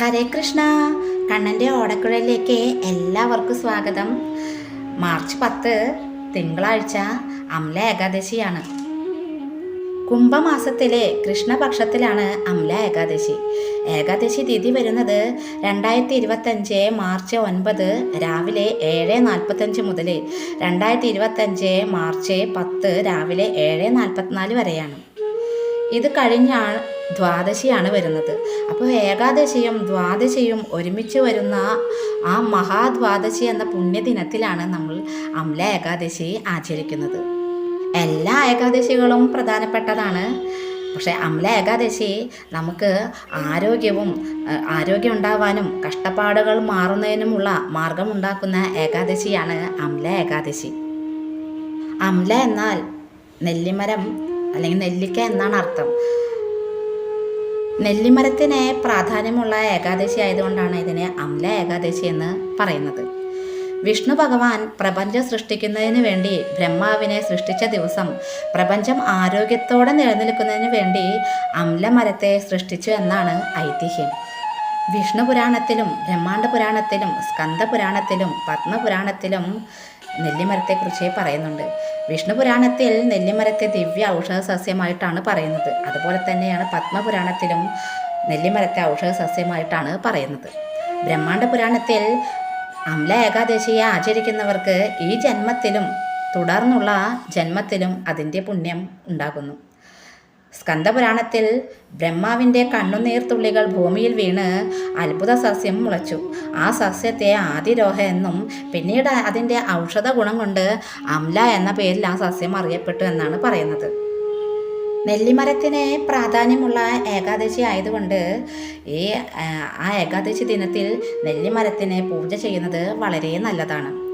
ഹരേ കൃഷ്ണ. കണ്ണന്റെ ഓടക്കുഴലിലേക്ക് എല്ലാവർക്കും സ്വാഗതം. മാർച്ച് പത്ത് തിങ്കളാഴ്ച അംല ഏകാദശിയാണ്. കുംഭമാസത്തിലെ കൃഷ്ണപക്ഷത്തിലാണ് അംല ഏകാദശി. ഏകാദശി തിഥി വരുന്നത് രണ്ടായിരത്തി ഇരുപത്തഞ്ച് മാർച്ച് ഒൻപത് രാവിലെ ഏഴ് നാൽപ്പത്തഞ്ച് മുതൽ രണ്ടായിരത്തി ഇരുപത്തഞ്ച് മാർച്ച് പത്ത് രാവിലെ ഏഴ് നാൽപ്പത്തിനാല് വരെയാണ്. ഇത് കഴിഞ്ഞാൽ ദ്വാദശിയാണ് വരുന്നത്. അപ്പോൾ ഏകാദശിയും ദ്വാദശിയും ഒരുമിച്ച് വരുന്ന ആ മഹാദ്വാദശി എന്ന പുണ്യദിനത്തിലാണ് നമ്മൾ അമ്ല ഏകാദശി ആചരിക്കുന്നത്. എല്ലാ ഏകാദശികളും പ്രധാനപ്പെട്ടതാണ്. പക്ഷേ അമ്ല ഏകാദശി നമുക്ക് ആരോഗ്യവും ആരോഗ്യം ഉണ്ടാവാനും കഷ്ടപ്പാടുകൾ മാറുന്നതിനുമുള്ള മാർഗമുണ്ടാക്കുന്ന ഏകാദശിയാണ് അമ്ല ഏകാദശി. അമ്ല എന്നാൽ നെല്ലിമരം അല്ലെങ്കിൽ നെല്ലിക്ക എന്നാണ് അർത്ഥം. നെല്ലിമരത്തിന് പ്രാധാന്യമുള്ള ഏകാദശി ആയതുകൊണ്ടാണ് ഇതിനെ അമല ഏകാദശി എന്ന് പറയുന്നത്. വിഷ്ണു ഭഗവാൻ പ്രപഞ്ചം സൃഷ്ടിക്കുന്നതിന് വേണ്ടി ബ്രഹ്മാവിനെ സൃഷ്ടിച്ച ദിവസം പ്രപഞ്ചം ആരോഗ്യത്തോടെ നിലനിൽക്കുന്നതിന് വേണ്ടി അമ്ലമരത്തെ സൃഷ്ടിച്ചു എന്നാണ് ഐതിഹ്യം. വിഷ്ണു പുരാണത്തിലും ബ്രഹ്മാണ്ഡ പുരാണത്തിലും സ്കന്ദ പുരാണത്തിലും പത്മപുരാണത്തിലും നെല്ലിമരത്തെക്കുറിച്ച് പറയുന്നുണ്ട്. വിഷ്ണു പുരാണത്തിൽ നെല്ലിമരത്തെ ദിവ്യ ഔഷധ സസ്യമായിട്ടാണ് പറയുന്നത്. അതുപോലെ തന്നെയാണ് പത്മപുരാണത്തിലും നെല്ലിമരത്തെ ഔഷധ സസ്യമായിട്ടാണ് പറയുന്നത്. ബ്രഹ്മാണ്ട പുരാണത്തിൽ അമ്ല ഏകാദശിയെ ആചരിക്കുന്നവർക്ക് ഈ ജന്മത്തിലും തുടർന്നുള്ള ജന്മത്തിലും അതിന്റെ പുണ്യം ഉണ്ടാകുന്നു. സ്കന്ദപുരാണത്തിൽ ബ്രഹ്മാവിന്റെ കണ്ണുനീർത്തുള്ളികൾ ഭൂമിയിൽ വീണ് അത്ഭുത സസ്യം മുളച്ചു. ആ സസ്യത്തെ ആദിരോഹ എന്നും പിന്നീട് അതിന്റെ ഔഷധ ഗുണം കൊണ്ട് അംല എന്ന പേരിൽ ആ സസ്യം അറിയപ്പെട്ടു എന്നാണ് പറയുന്നത്. നെല്ലിമരത്തിന് പ്രാധാന്യമുള്ള ഏകാദശി ആയതുകൊണ്ട് ഈ ആ, ഏകാദശി ദിനത്തിൽ നെല്ലിമരത്തിന് പൂജ ചെയ്യുന്നത് വളരെ നല്ലതാണ്.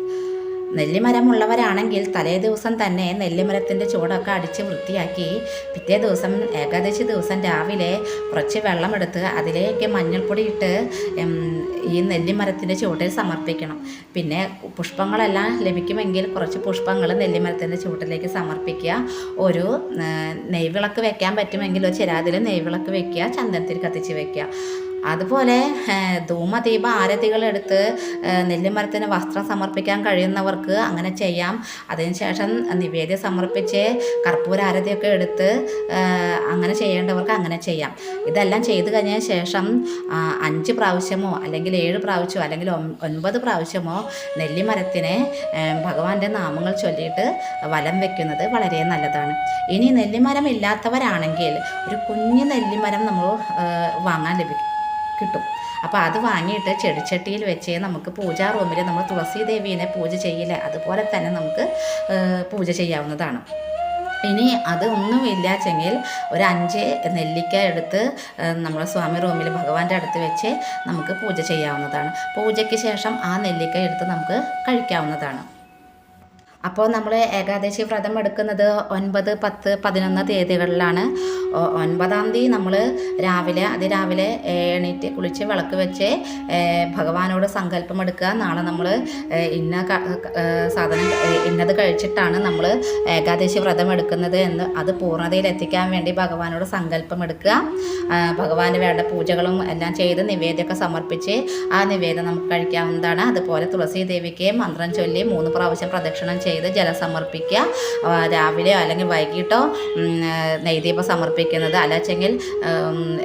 നെല്ലിമരമുള്ളവരാണെങ്കിൽ തലേ ദിവസം തന്നെ നെല്ലിമരത്തിന്റെ ചുവടൊക്കെ അടിച്ച് വൃത്തിയാക്കി പിറ്റേ ദിവസം ഏകാദശി ദിവസം രാവിലെ കുറച്ച് വെള്ളമെടുത്ത് അതിലേക്ക് മഞ്ഞൾപ്പൊടി ഇട്ട് ഈ നെല്ലിമരത്തിന്റെ ചുവട്ടിൽ സമർപ്പിക്കണം. പിന്നെ പുഷ്പങ്ങളെല്ലാം ലഭിക്കുമെങ്കിൽ കുറച്ച് പുഷ്പങ്ങൾ നെല്ലിമരത്തിന്റെ ചുവട്ടിലേക്ക് സമർപ്പിക്കുക. ഒരു നെയ്വിളക്ക് വെക്കാൻ പറ്റുമെങ്കിൽ ഒരു ചിരാതിൽ നെയ്വിളക്ക് വെക്കുക ചന്ദനത്തിൽ കത്തിച്ച് വെക്കുക. അതുപോലെ ധൂമദീപ ആരതികളെടുത്ത് നെല്ലിമരത്തിന് വസ്ത്രം സമർപ്പിക്കാൻ കഴിയുന്നവർക്ക് അങ്ങനെ ചെയ്യാം. അതിനുശേഷം നിവേദ്യം സമർപ്പിച്ച് കർപ്പൂര ആരതിയൊക്കെ എടുത്ത് അങ്ങനെ ചെയ്യേണ്ടവർക്ക് അങ്ങനെ ചെയ്യാം. ഇതെല്ലാം ചെയ്തു കഴിഞ്ഞ ശേഷം അഞ്ച് പ്രാവശ്യമോ അല്ലെങ്കിൽ ഏഴ് പ്രാവശ്യമോ അല്ലെങ്കിൽ ഒൻപത് പ്രാവശ്യമോ നെല്ലിമരത്തിന് ഭഗവാന്റെ നാമങ്ങൾ ചൊല്ലിയിട്ട് വലം വെക്കുന്നത് വളരെ നല്ലതാണ്. ഇനി നെല്ലിമരം ഇല്ലാത്തവരാണെങ്കിൽ ഒരു കുഞ്ഞു നെല്ലിമരം നമ്മൾ വാങ്ങാൻ ലഭിക്കും. കിട്ടും. അപ്പോൾ അത് വാങ്ങിയിട്ട് ചെടിച്ചട്ടിയിൽ വെച്ച് നമുക്ക് പൂജാ റൂമിൽ നമ്മൾ തുളസി ദേവീനെ പൂജ ചെയ്യില്ല. അതുപോലെ തന്നെ നമുക്ക് പൂജ ചെയ്യാവുന്നതാണ്. ഇനി അത് ഒന്നുമില്ലാച്ചെങ്കിൽ ഒരു അഞ്ച് നെല്ലിക്ക എടുത്ത് നമ്മൾ സ്വാമി റൂമിൽ ഭഗവാന്റെ അടുത്ത് വെച്ച് നമുക്ക് പൂജ ചെയ്യാവുന്നതാണ്. പൂജയ്ക്ക് ശേഷം ആ നെല്ലിക്ക എടുത്ത് നമുക്ക് കഴിക്കാവുന്നതാണ്. അപ്പോൾ നമ്മൾ ഏകാദശി വ്രതം എടുക്കുന്നത് ഒൻപത് പത്ത് പതിനൊന്ന് തീയതികളിലാണ്. ഒൻപതാം തീയതി നമ്മൾ രാവിലെ അതിരാവിലെ എണീറ്റ് കുളിച്ച് വിളക്ക് വെച്ച് ഭഗവാനോട് സങ്കല്പം എടുക്കുക. നാളെ നമ്മൾ ഇന്ന സാധനം ഇന്നത് കഴിച്ചിട്ടാണ് നമ്മൾ ഏകാദശി വ്രതം എടുക്കുന്നത് എന്ന്. അത് പൂർണതയിൽ എത്തിക്കാൻ വേണ്ടി ഭഗവാനോട് സങ്കല്പം എടുക്കുക. ഭഗവാന് വേണ്ട പൂജകളും എല്ലാം ചെയ്ത് നിവേദ്യമൊക്കെ സമർപ്പിച്ച് ആ നിവേദ്യം നമുക്ക് കഴിക്കാവുന്നതാണ്. അതുപോലെ തുളസി ദേവിക്ക് മന്ത്രം ചൊല്ലി മൂന്ന് പ്രാവശ്യം പ്രദക്ഷിണം ചെയ്ത് ജലം സമർപ്പിക്കുക രാവിലെ രാവിലെയോ അല്ലെങ്കിൽ വൈകിട്ടോ നെയ്ദീപം സമർപ്പിക്കുന്നത്. അല്ലാച്ചെങ്കിൽ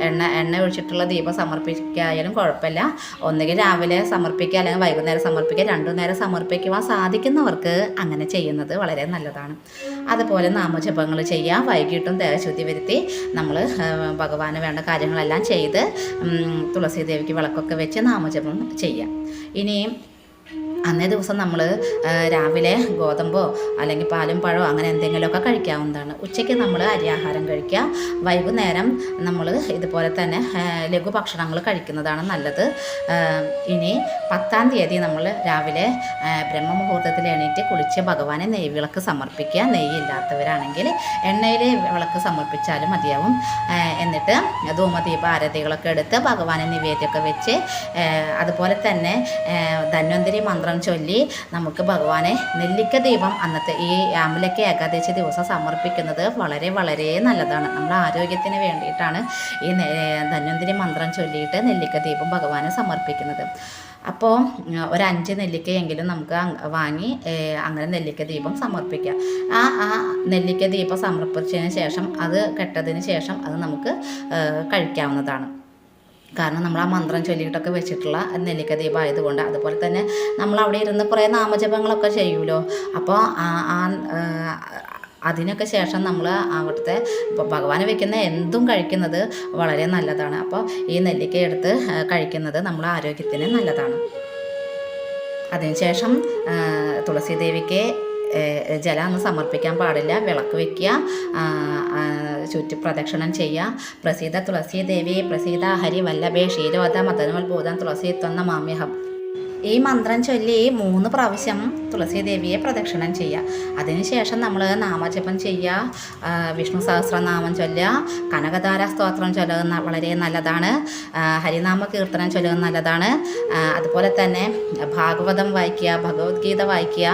എണ്ണ എണ്ണ ഒഴിച്ചിട്ടുള്ള ദീപം സമർപ്പിക്കായാലും കുഴപ്പമില്ല. ഒന്നുകിൽ രാവിലെ സമർപ്പിക്കുക അല്ലെങ്കിൽ വൈകുന്നേരം സമർപ്പിക്കുക. രണ്ടു നേരം സമർപ്പിക്കുവാൻ സാധിക്കുന്നവർക്ക് അങ്ങനെ ചെയ്യുന്നത് വളരെ നല്ലതാണ്. അതുപോലെ നാമജപങ്ങൾ ചെയ്യാം വൈകിട്ടും ദേഹശുദ്ധി വരുത്തി നമ്മൾ ഭഗവാന് വേണ്ട കാര്യങ്ങളെല്ലാം ചെയ്ത് തുളസീദേവിക്ക് തുളസി ദേവിക്ക് വിളക്കൊക്കെ വെച്ച് നാമജപം ചെയ്യാം ഇനി അന്നേ ദിവസം നമ്മൾ രാവിലെ ഗോതമ്പോ അല്ലെങ്കിൽ പാലും പഴമോ അങ്ങനെ എന്തെങ്കിലുമൊക്കെ കഴിക്കാവുന്നതാണ്. ഉച്ചയ്ക്ക് നമ്മൾ അരിയാഹാരം കഴിക്കുക. വൈകുന്നേരം നമ്മൾ ഇതുപോലെ തന്നെ ലഘു ഭക്ഷണങ്ങൾ കഴിക്കുന്നതാണ് നല്ലത്. ഇനി പത്താം തീയതി നമ്മൾ രാവിലെ ബ്രഹ്മമുഹൂർത്തത്തിൽ എണീറ്റ് കുളിച്ച് ഭഗവാനെ നെയ്വിളക്ക് സമർപ്പിക്കുക. നെയ്യില്ലാത്തവരാണെങ്കിൽ എണ്ണയിൽ വിളക്ക് സമർപ്പിച്ചാലും മതിയാവും. എന്നിട്ട് ധൂമദീപ ആരതികളൊക്കെ എടുത്ത് ഭഗവാനെ നിവേദ്യമൊക്കെ വെച്ച് അതുപോലെ തന്നെ ധന്വന്തരി മന്ത്രം മന്ത്രം ചൊല്ലി നമുക്ക് ഭഗവാനെ നെല്ലിക്ക ദീപം അന്നത്തെ ഈ ആമ്പലക്ക ഏകാദശി ദിവസം സമർപ്പിക്കുന്നത് വളരെ വളരെ നല്ലതാണ്. നമ്മുടെ ആരോഗ്യത്തിന് വേണ്ടിയിട്ടാണ് ഈ ധന്വന്തിരി മന്ത്രം ചൊല്ലിയിട്ട് നെല്ലിക്ക ദീപം ഭഗവാനെ സമർപ്പിക്കുന്നത്. അപ്പോൾ ഒരു അഞ്ച് നെല്ലിക്കയെങ്കിലും നമുക്ക് വാങ്ങി അങ്ങനെ നെല്ലിക്ക ദീപം സമർപ്പിക്കാം. ആ ആ നെല്ലിക്ക ദീപം സമർപ്പിച്ചതിന് ശേഷം അത് കെട്ടതിന് ശേഷം അത് നമുക്ക് കഴിക്കാവുന്നതാണ്. കാരണം നമ്മൾ ആ മന്ത്രം ചൊല്ലിയിട്ടൊക്കെ വെച്ചിട്ടുള്ള നെല്ലിക്ക ദീപം ആയതുകൊണ്ട് അതുപോലെ തന്നെ നമ്മൾ അവിടെ ഇരുന്ന് കുറേ നാമജപങ്ങളൊക്കെ ചെയ്യുമല്ലോ. അപ്പോൾ ആ അതിനൊക്കെ ശേഷം നമ്മൾ അവിടുത്തെ ഭഗവാന് വെക്കുന്ന എന്തും കഴിക്കുന്നത് വളരെ നല്ലതാണ്. അപ്പോൾ ഈ നെല്ലിക്ക എടുത്ത് കഴിക്കുന്നത് നമ്മുടെ ആരോഗ്യത്തിന് നല്ലതാണ്. അതിനുശേഷം ആ, തുളസി ദേവിക്ക് ഏ, ജലം ഒന്നും സമർപ്പിക്കാൻ പാടില്ല. വിളക്ക് ആ, ചുറ്റി പ്രദക്ഷിണം ചെയ്യുക. പ്രസീത തുളസി ദേവി പ്രസീത ഹരി വല്ലഭേ ക്ഷീരോധ മദനോത്ഭൂതം തുളസി തന്ന മാമ്യഹം ഈ മന്ത്രം ചൊല്ലി മൂന്ന് പ്രാവശ്യം തുളസീദേവിയെ പ്രദക്ഷിണം ചെയ്യുക. അതിനുശേഷം നമ്മൾ നാമജപം ചെയ്യുക വിഷ്ണു സഹസ്രനാമം ചൊല്ലുക കനകധാര സ്തോത്രം ചൊല്ലുക വളരെ നല്ലതാണ്. ഹരിനാമ കീർത്തനം ചൊല്ലുക നല്ലതാണ്. അതുപോലെ തന്നെ ഭാഗവതം വായിക്കുക ഭഗവത്ഗീത വായിക്കുക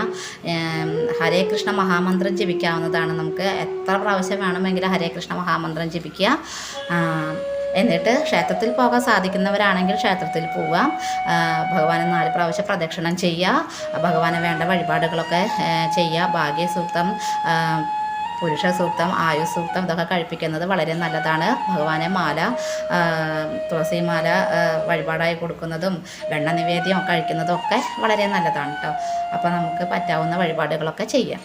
ഹരേ കൃഷ്ണ മഹാമന്ത്രം ജപിക്കാവുന്നതാണ് നമുക്ക്. എത്ര പ്രാവശ്യം വേണമെങ്കിലും ഹരേ കൃഷ്ണ മഹാമന്ത്രം ജപിക്കുക. എന്നിട്ട് ക്ഷേത്രത്തിൽ പോകാൻ സാധിക്കുന്നവരാണെങ്കിൽ ക്ഷേത്രത്തിൽ പോവാം ഭഗവാനെ നാല് പ്രാവശ്യം പ്രദക്ഷിണം ചെയ്യുക. ഭഗവാന് വേണ്ട വഴിപാടുകളൊക്കെ ചെയ്യുക. ഭാഗ്യസൂക്തം പുരുഷ സൂക്തം ആയു സൂക്തം ഇതൊക്കെ കഴിപ്പിക്കുന്നത് വളരെ നല്ലതാണ്. ഭഗവാനെ മാല തുളസി മാല വഴിപാടായി കൊടുക്കുന്നതും വെണ്ണ നിവേദ്യം കഴിക്കുന്നതും ഒക്കെ വളരെ നല്ലതാണ് കേട്ടോ അപ്പോൾ നമുക്ക് പറ്റാവുന്ന വഴിപാടുകളൊക്കെ ചെയ്യാം.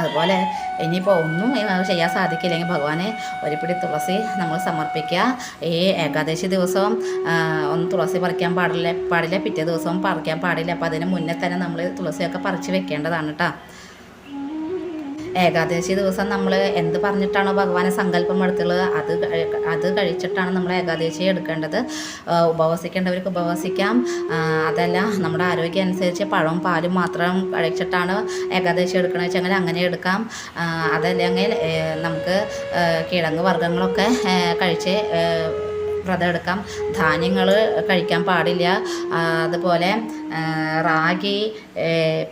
അതുപോലെ ഇനിയിപ്പോൾ ഒന്നും ചെയ്യാൻ സാധിക്കില്ലെങ്കിൽ ഭഗവാനെ ഒരുപിടി തുളസി നമ്മൾ സമർപ്പിക്കുക. ഈ ഏകാദശി ദിവസവും ഒന്ന് തുളസി പറിക്കാൻ പാടില്ല പാടില്ല പിറ്റേ ദിവസവും പറിക്കാൻ പാടില്ല. അപ്പോൾ അതിന് മുന്നേ തന്നെ നമ്മൾ തുളസിയൊക്കെ പറിച്ച് വെക്കേണ്ടതാണ് കേട്ടോ ഏകാദശി ദിവസം നമ്മൾ എന്ത് പറഞ്ഞിട്ടാണോ ഭഗവാനെ സങ്കല്പം എടുത്തുള്ളത് അത് അത് കഴിച്ചിട്ടാണ് നമ്മൾ ഏകാദശി എടുക്കേണ്ടത്. ഉപവസിക്കേണ്ടവർക്ക് ഉപവസിക്കാം. അതല്ല നമ്മുടെ ആരോഗ്യം അനുസരിച്ച് പഴവും പാലും മാത്രം കഴിച്ചിട്ടാണ് ഏകാദശി എടുക്കണമെന്ന് വെച്ചെങ്കിൽ അങ്ങനെ എടുക്കാം. അതല്ലെങ്കിൽ നമുക്ക് കിഴങ്ങ് വർഗങ്ങളൊക്കെ കഴിച്ച് വ്രതം എടുക്കാം. ധാന്യങ്ങൾ കഴിക്കാൻ പാടില്ല. അതുപോലെ റാഗി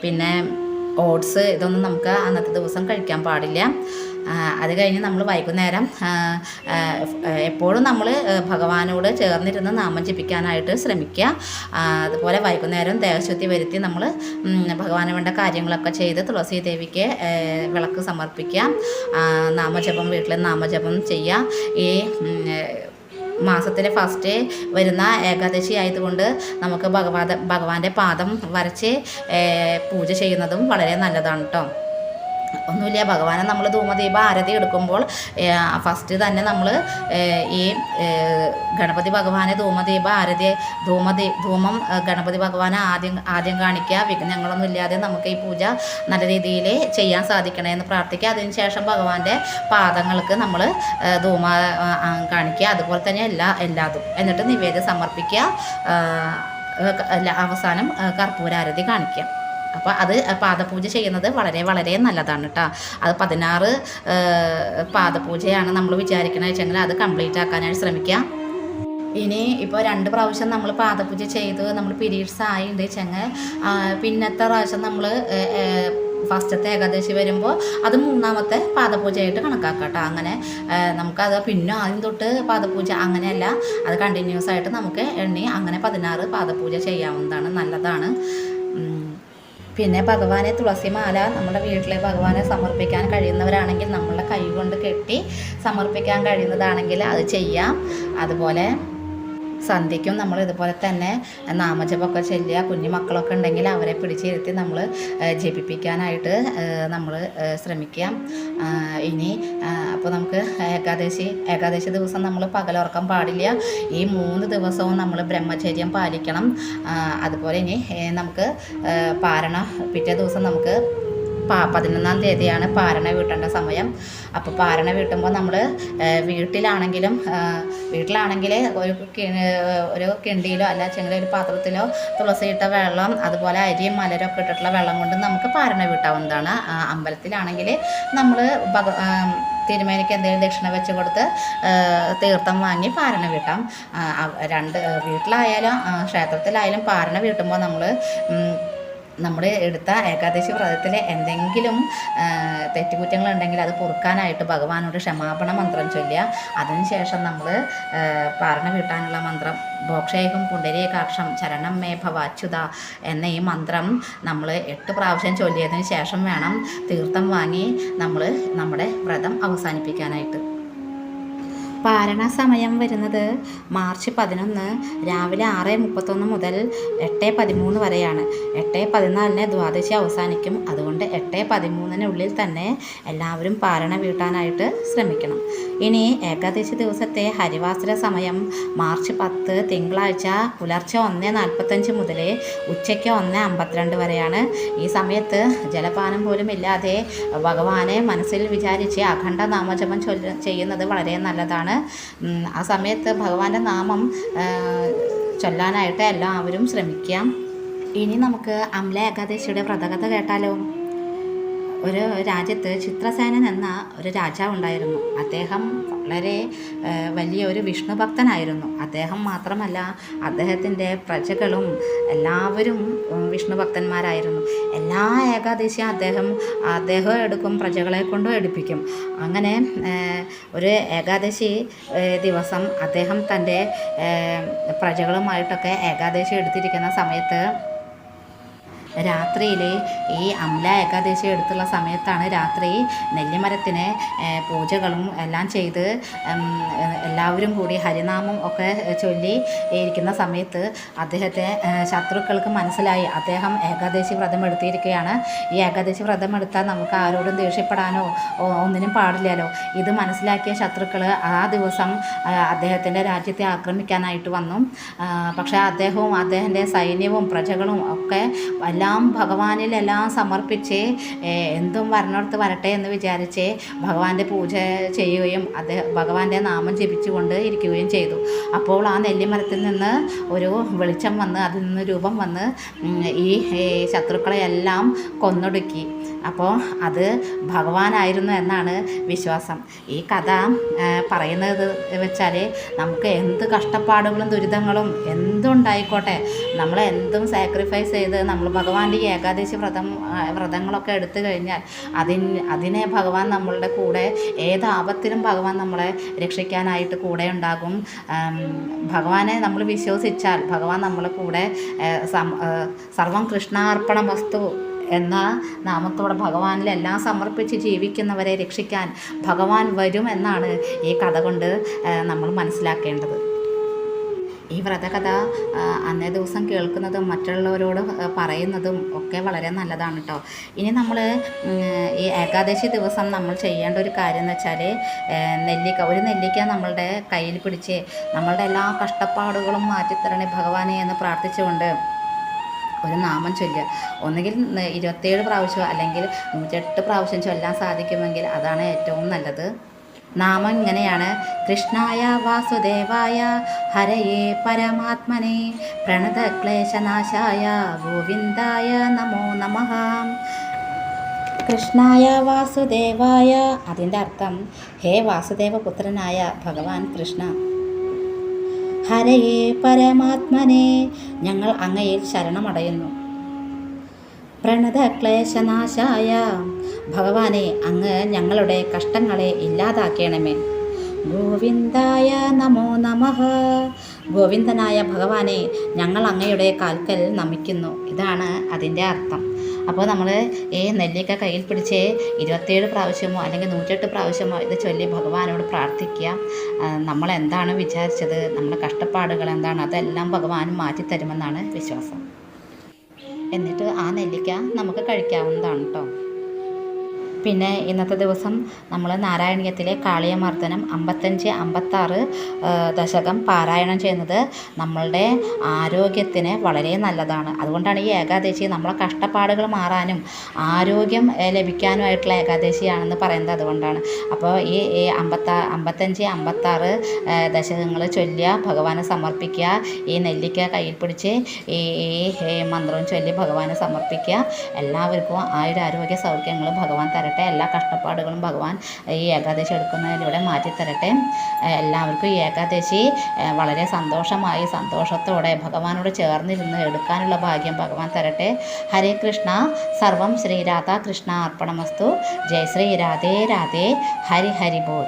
പിന്നെ ഓട്സ് ഇതൊന്നും നമുക്ക് അന്നത്തെ ദിവസം കഴിക്കാൻ പാടില്ല. അത് കഴിഞ്ഞ് നമ്മൾ വൈകുന്നേരം എപ്പോഴും നമ്മൾ ഭഗവാനോട് ചേർന്നിരുന്ന് നാമം ജപിക്കാനായിട്ട് ശ്രമിക്കുക. അതുപോലെ വൈകുന്നേരം ദേഹശുദ്ധി വരുത്തി നമ്മൾ ഭഗവാന് വേണ്ട കാര്യങ്ങളൊക്കെ ചെയ്ത് തുളസി ദേവിക്ക് വിളക്ക് സമർപ്പിക്കുക. നാമജപം വീട്ടിൽ നാമജപം ചെയ്യുക. ഈ മാസത്തിലെ ഫസ്റ്റ് വരുന്ന ഏകാദശി ആയതുകൊണ്ട് നമുക്ക് ഭഗവാത ഭഗവാന്റെ പാദം വരച്ച് പൂജ ചെയ്യുന്നതും വളരെ നല്ലതാണ് കേട്ടോ ഒന്നുമില്ല ഭഗവാനെ നമ്മൾ ധൂമദീപ ആരതി എടുക്കുമ്പോൾ ഫസ്റ്റ് തന്നെ നമ്മൾ ഈ ഗണപതി ഭഗവാനെ ധൂമദീപ ആരതി ധൂമദീ ധൂമം ഗണപതി ഭഗവാനെ ആദ്യം ആദ്യം കാണിക്കുക. വിഘ്നങ്ങളൊന്നും ഇല്ലാതെ നമുക്ക് ഈ പൂജ നല്ല രീതിയിൽ ചെയ്യാൻ സാധിക്കണേ എന്ന് പ്രാർത്ഥിക്കുക അതിനുശേഷം ഭഗവാന്റെ പാദങ്ങൾക്ക് നമ്മൾ ധൂമ കാണിക്കുക. അതുപോലെ തന്നെ എല്ലാ എല്ലാതും. എന്നിട്ട് നിവേദ്യം സമർപ്പിക്കുക. അവസാനം കർപ്പൂരാരതി കാണിക്കുക. അപ്പോൾ അത് പാദപൂജ ചെയ്യുന്നത് വളരെ വളരെ നല്ലതാണ് കേട്ടോ അത് പതിനാറ് പാദപൂജയാണ് നമ്മൾ വിചാരിക്കുന്നത് വെച്ചെങ്കിൽ അത് കംപ്ലീറ്റ് ആക്കാനായിട്ട് ശ്രമിക്കുക ഇനി ഇപ്പോൾ രണ്ട് പ്രാവശ്യം നമ്മൾ പാദപൂജ ചെയ്ത് നമ്മൾ പീരീഡ്സ് ആയിട്ടുണ്ട് വെച്ചെങ്കിൽ പിന്നത്തെ പ്രാവശ്യം നമ്മൾ ഫസ്റ്റത്തെ ഏകാദശി വരുമ്പോൾ അത് മൂന്നാമത്തെ പാദപൂജയായിട്ട് കണക്കാക്കാം കേട്ടോ അങ്ങനെ നമുക്കത് പിന്നെ ആദ്യം തൊട്ട് പാദപൂജ അങ്ങനെയല്ല. അത് കണ്ടിന്യൂസ് ആയിട്ട് നമുക്ക് എണ്ണി അങ്ങനെ പതിനാറ് പാദപൂജ ചെയ്യാവുന്നതാണ് നല്ലതാണ്. പിന്നെ ഭഗവാനെ തുളസിമാല നമ്മുടെ വീട്ടിലെ ഭഗവാനെ സമർപ്പിക്കാൻ കഴിയുന്നവരാണെങ്കിൽ നമ്മളുടെ കൈ കൊണ്ട് കെട്ടി സമർപ്പിക്കാൻ കഴിയുന്നതാണെങ്കിൽ അത് ചെയ്യാം. അതുപോലെ സന്ധ്യയ്ക്കും നമ്മൾ ഇതുപോലെ തന്നെ നാമജപമൊക്കെ ചെല്ലുക. കുഞ്ഞു മക്കളൊക്കെ ഉണ്ടെങ്കിൽ അവരെ പിടിച്ചിരുത്തി നമ്മൾ ജപിപ്പിക്കാനായിട്ട് നമ്മൾ ശ്രമിക്കുക. ഇനി അപ്പോൾ നമുക്ക് ഏകാദശി ഏകാദശി ദിവസം നമ്മൾ പകലുറക്കം പാടില്ല. ഈ മൂന്ന് ദിവസവും നമ്മൾ ബ്രഹ്മചര്യം പാലിക്കണം. അതുപോലെ ഇനി നമുക്ക് പാരണ പിറ്റേ ദിവസം നമുക്ക് പാ പതിനൊന്നാം തീയതിയാണ് പാരണ വീട്ടേണ്ട സമയം. അപ്പോൾ പാരണ വീട്ടുമ്പോൾ നമ്മൾ വീട്ടിലാണെങ്കിലും വീട്ടിലാണെങ്കിൽ ഒരു ഒരു കിണ്ടിയിലോ അല്ല ചെങ്കിലോ ഒരു പാത്രത്തിലോ തുളസിയിട്ട വെള്ളം അതുപോലെ അരിയും മലരും ഒക്കെ ഇട്ടിട്ടുള്ള വെള്ളം കൊണ്ട് നമുക്ക് പാരണ വീട്ടാവുന്നതാണ്. അമ്പലത്തിലാണെങ്കിൽ നമ്മൾ ഭഗ തിരുമേനിക്ക് എന്തെങ്കിലും ദക്ഷിണ വെച്ച് കൊടുത്ത് തീർത്ഥം വാങ്ങി പാരണ വീട്ടാം. രണ്ട് വീട്ടിലായാലും ക്ഷേത്രത്തിലായാലും പാരണ വീട്ടുമ്പോൾ നമ്മൾ നമ്മൾ എടുത്ത ഏകാദശി വ്രതത്തിലെ എന്തെങ്കിലും തെറ്റുകുറ്റങ്ങളുണ്ടെങ്കിൽ അത് പൊറുക്കാനായിട്ട് ഭഗവാനോട് ക്ഷമാപണ മന്ത്രം ചൊല്ലുക. അതിനുശേഷം നമ്മൾ പാരണ വീട്ടാനുള്ള മന്ത്രം ഭോക്ഷേകം പുണ്ടരീകാക്ഷം ചരണം മേ ഭവ അച്യുത എന്ന ഈ മന്ത്രം നമ്മൾ എട്ട് പ്രാവശ്യം ചൊല്ലിയതിന് ശേഷം വേണം തീർത്ഥം വാങ്ങി നമ്മൾ നമ്മുടെ വ്രതം അവസാനിപ്പിക്കാനായിട്ട്. പാരണ സമയം വരുന്നത് മാർച്ച് പതിനൊന്ന് രാവിലെ ആറ് മുപ്പത്തൊന്ന് മുതൽ എട്ട് പതിമൂന്ന് വരെയാണ്. എട്ട് പതിനാലിന് ദ്വാദശി അവസാനിക്കും. അതുകൊണ്ട് എട്ട് പതിമൂന്നിനുള്ളിൽ തന്നെ എല്ലാവരും പാരണ വീട്ടാനായിട്ട് ശ്രമിക്കണം. ഇനി ഏകാദശി ദിവസത്തെ ഹരിവാസര സമയം മാർച്ച് പത്ത് തിങ്കളാഴ്ച പുലർച്ചെ ഒന്ന് നാൽപ്പത്തഞ്ച് മുതൽ ഉച്ചയ്ക്ക് ഒന്ന് അമ്പത്തിരണ്ട് വരെയാണ്. ഈ സമയത്ത് ജലപാനം പോലും ഇല്ലാതെ ഭഗവാനെ മനസ്സിൽ വിചാരിച്ച് അഖണ്ഡ നാമജപം ചൊല്ല ചെയ്യുന്നത് വളരെ നല്ലതാണ്. ആ സമയത്ത് ഭഗവാന്റെ നാമം ചൊല്ലാനായിട്ട് എല്ലാവരും ശ്രമിക്കാം. ഇനി നമുക്ക് അമല ഏകാദശിയുടെ വ്രതകഥ കേട്ടാലോ? ഒരു രാജ്യത്ത് ചിത്രസേനൻ എന്ന ഒരു രാജാവ് ഉണ്ടായിരുന്നു അദ്ദേഹം വളരെ വലിയ ഒരു വിഷ്ണു ഭക്തനായിരുന്നു അദ്ദേഹം മാത്രമല്ല അദ്ദേഹത്തിന്റെ പ്രജകളും എല്ലാവരും വിഷ്ണു ഭക്തന്മാരായിരുന്നു എല്ലാ ഏകാദശിയും അദ്ദേഹം അദ്ദേഹം എടുക്കും പ്രജകളെ കൊണ്ടും എടുപ്പിക്കും. അങ്ങനെ ഒരു ഏകാദശി ദിവസം അദ്ദേഹം തന്റെ പ്രജകളുമായിട്ടൊക്കെ ഏകാദശി എടുത്തിരിക്കുന്ന സമയത്ത് രാത്രിയിൽ ഈ അമല ഏകാദശി എടുത്തുള്ള സമയത്താണ് രാത്രി നെല്ലിമരത്തിന് പൂജകളും എല്ലാം ചെയ്ത് എല്ലാവരും കൂടി ഹരിനാമം ഒക്കെ ചൊല്ലി ഇരിക്കുന്ന സമയത്ത് അദ്ദേഹത്തെ ശത്രുക്കൾക്ക് മനസ്സിലായി. അദ്ദേഹം ഏകാദശി വ്രതം എടുത്തിരിക്കുകയാണ്. ഈ ഏകാദശി വ്രതം എടുത്താൽ നമുക്ക് ആരോടും ദേഷ്യപ്പെടാനോ ഒന്നിനും പാടില്ലല്ലോ. ഇത് മനസ്സിലാക്കിയ ശത്രുക്കൾ ആ ദിവസം അദ്ദേഹത്തിന്റെ രാജ്യത്തെ ആക്രമിക്കാനായിട്ട് വന്നു. പക്ഷേ അദ്ദേഹവും അദ്ദേഹത്തിന്റെ സൈന്യവും പ്രജകളും ഒക്കെ എല്ലാം ഭഗവാനിൽ എല്ലാം സമർപ്പിച്ച് എന്തും വരണോടത്ത് വരട്ടെ എന്ന് വിചാരിച്ച് ഭഗവാന്റെ പൂജ ചെയ്യുകയും അദ്ദേഹം ഭഗവാന്റെ നാമം ജപിച്ചുകൊണ്ട് ഇരിക്കുകയും ചെയ്തു. അപ്പോൾ ആ നെല്ലിമരത്തിൽ നിന്ന് ഒരു വെളിച്ചം വന്ന് അതിൽ നിന്ന് രൂപം വന്ന് ഈ ശത്രുക്കളെ എല്ലാം കൊന്നൊടുക്കി. അപ്പോൾ അത് ഭഗവാനായിരുന്നു എന്നാണ് വിശ്വാസം. ഈ കഥ പറയുന്നത് വെച്ചാൽ നമുക്ക് എന്ത് കഷ്ടപ്പാടുകളും ദുരിതങ്ങളും എന്തുണ്ടായിക്കോട്ടെ. നമ്മൾ എന്തും സാക്രിഫൈസ് ചെയ്ത് നമ്മൾ ഭഗവാന്റെ ഈ ഏകാദശി വ്രതം വ്രതങ്ങളൊക്കെ എടുത്തു കഴിഞ്ഞാൽ അതിന് അതിനെ ഭഗവാൻ നമ്മളുടെ കൂടെ ഏത് ആപത്തിലും ഭഗവാൻ നമ്മളെ രക്ഷിക്കാനായിട്ട് കൂടെ ഉണ്ടാകും. ഭഗവാനെ നമ്മൾ വിശ്വസിച്ചാൽ ഭഗവാൻ നമ്മളെ കൂടെ സർവം കൃഷ്ണാർപ്പണ വസ്തു എന്ന നാമത്തോടെ ഭഗവാനിൽ എല്ലാം സമർപ്പിച്ച് ജീവിക്കുന്നവരെ രക്ഷിക്കാൻ ഭഗവാൻ വരും എന്നാണ് ഈ കഥ കൊണ്ട് നമ്മൾ മനസ്സിലാക്കേണ്ടത്. ഈ വ്രതകഥ അന്നേ ദിവസം കേൾക്കുന്നതും മറ്റുള്ളവരോട് പറയുന്നതും ഒക്കെ വളരെ നല്ലതാണ് കേട്ടോ ഇനി നമ്മൾ ഈ ഏകാദശി ദിവസം നമ്മൾ ചെയ്യേണ്ട ഒരു കാര്യം എന്ന് വെച്ചാൽ നെല്ലിക്ക ഒരു നെല്ലിക്ക നമ്മളുടെ കയ്യിൽ പിടിച്ച് നമ്മളുടെ എല്ലാ കഷ്ടപ്പാടുകളും മാറ്റിത്തരണേ ഭഗവാനെ എന്ന് പ്രാർത്ഥിച്ചുകൊണ്ട് ഒരു നാമം ചൊല്ലുക ഒന്നുകിൽ ഇരുപത്തേഴ് പ്രാവശ്യം അല്ലെങ്കിൽ നൂറ്റെട്ട് പ്രാവശ്യം ചൊല്ലാൻ സാധിക്കുമെങ്കിൽ അതാണ് ഏറ്റവും നല്ലത്. നാമം ഇങ്ങനെയാണ്. കൃഷ്ണായ വാസുദേവായ ഹരയേ പരമാത്മനെ. പ്രണതക്ലേശനാശായ ഗോവിന്ദായ നമോ നമ. കൃഷ്ണായ വാസുദേവായ അതിന്റെ അർത്ഥം ഹേ വാസുദേവപുത്രനായ ഭഗവാൻ കൃഷ്ണ. ഹരയേ പരമാത്മനെ ഞങ്ങൾ അങ്ങയിൽ ശരണമടയുന്നു. പ്രണതക്ലേശനാശായ. ഭഗവാനെ അങ്ങ് ഞങ്ങളുടെ കഷ്ടങ്ങളെ ഇല്ലാതാക്കണമേ. ഗോവിന്ദായ നമോ നമ. ഗോവിന്ദനായ ഭഗവാനെ ഞങ്ങൾ അങ്ങയുടെ കാൽക്കൽ നമിക്കുന്നു. ഇതാണ് അതിന്റെ അർത്ഥം. അപ്പോൾ നമ്മൾ ഈ നെല്ലിക്ക കയ്യിൽ പിടിച്ച് ഇരുപത്തേഴ് പ്രാവശ്യമോ അല്ലെങ്കിൽ നൂറ്റെട്ട് പ്രാവശ്യമോ ഇത് ചൊല്ലി ഭഗവാനോട് പ്രാർത്ഥിക്കുക. നമ്മൾ എന്താണ് വിചാരിച്ചത്? നമ്മുടെ കഷ്ടപ്പാടുകൾ എന്താണ്? അതെല്ലാം ഭഗവാൻ മാറ്റിത്തരുമെന്നാണ് വിശ്വാസം. എന്നിട്ട് ആ നെല്ലിക്ക നമുക്ക് കഴിക്കാവുന്നതാണ് കേട്ടോ പിന്നെ ഇന്നത്തെ ദിവസം നമ്മൾ നാരായണീയത്തിലെ കാളിയമർദ്ദനം അമ്പത്തഞ്ച് അമ്പത്താറ് ദശകം പാരായണം ചെയ്യുന്നത് നമ്മളുടെ ആരോഗ്യത്തിന് വളരെ നല്ലതാണ്. അതുകൊണ്ടാണ് ഈ ഏകാദശി നമ്മളെ കഷ്ടപ്പാടുകൾ മാറാനും ആരോഗ്യം ലഭിക്കാനുമായിട്ടുള്ള ഏകാദശിയാണെന്ന് പറയുന്നത് അതുകൊണ്ടാണ്. അപ്പോൾ ഈ അമ്പത്താ അമ്പത്തഞ്ച് അമ്പത്താറ് ദശകങ്ങൾ ചൊല്ലുക ഭഗവാനെ സമർപ്പിക്കുക ഈ നെല്ലിക്ക കയ്യിൽ പിടിച്ച് ഈ മന്ത്രവും ചൊല്ലി ഭഗവാനെ സമർപ്പിക്കുക. എല്ലാവർക്കും ആ ഒരു ആയുരാരോഗ്യ സൗഖ്യങ്ങൾ ഭഗവാൻ തരട്ടെ. തരട്ടെ എല്ലാ കഷ്ടപ്പാടുകളും ഭഗവാൻ ഈ ഏകാദശി എടുക്കുന്നതിലൂടെ മാറ്റിത്തരട്ടെ. എല്ലാവർക്കും ഈ ഏകാദശി വളരെ സന്തോഷമായി സന്തോഷത്തോടെ ഭഗവാനോട് ചേർന്നിരുന്ന് എടുക്കാനുള്ള ഭാഗ്യം ഭഗവാൻ തരട്ടെ. ഹരേ കൃഷ്ണ സർവം ശ്രീ രാധാകൃഷ്ണ അർപ്പണമസ്തു. ജയ ശ്രീ രാധേ രാധേ ഹരി ഹരി ബോൾ.